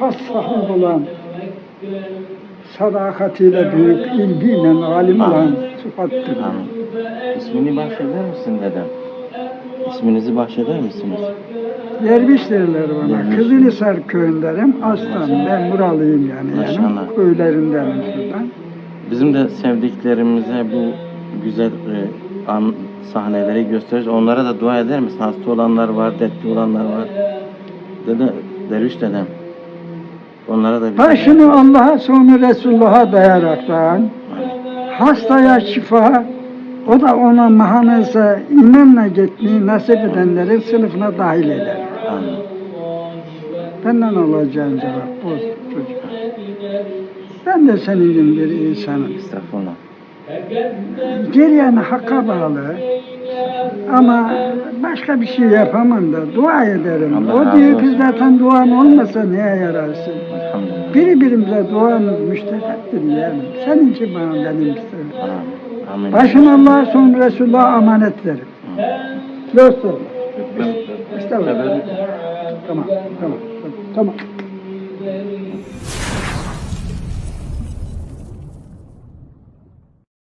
sıfat sahibi olan, sadakatiyle büyük, ilgiyle alim olan sıfattır. Amin. İsmini bahşeder misin dedem? İsminizi bahşeder misiniz? Derviş derler bana. Derviş. Kızılhisar köyündenim. Aslan. Ben buralıyım yani. Maşallah. yani köylerindenim şuradan. Bizim de sevdiklerimize bu güzel e, an sahneleri gösteririz. Onlara da dua eder misin? Hasta olanlar var, dertli olanlar var. Dede, derviş dedem. Onlara da bir Başını Allah'a sonra Resulullah'a dayaraktan hastaya şifa o da ona mahanese imanla gitmeyi nasip edenlerin sınıfına dahil eder. Amin. Benden alacağın cevap bu çocuk. Ben de senin gibi bir insanım. Estağfurullah. Geriyen hakka bağlı. Ama başka bir şey yapamam da dua ederim. Allah o diyor ki zaten duan olmasa neye yararsın? Birbirimize duamız müşterektir yani. Seninki bana benimkisi. Amin. Amin. Başını Allah'a sonra Resulullah'a emanet verin. Dostum. İşte. Tamam, tamam, tamam.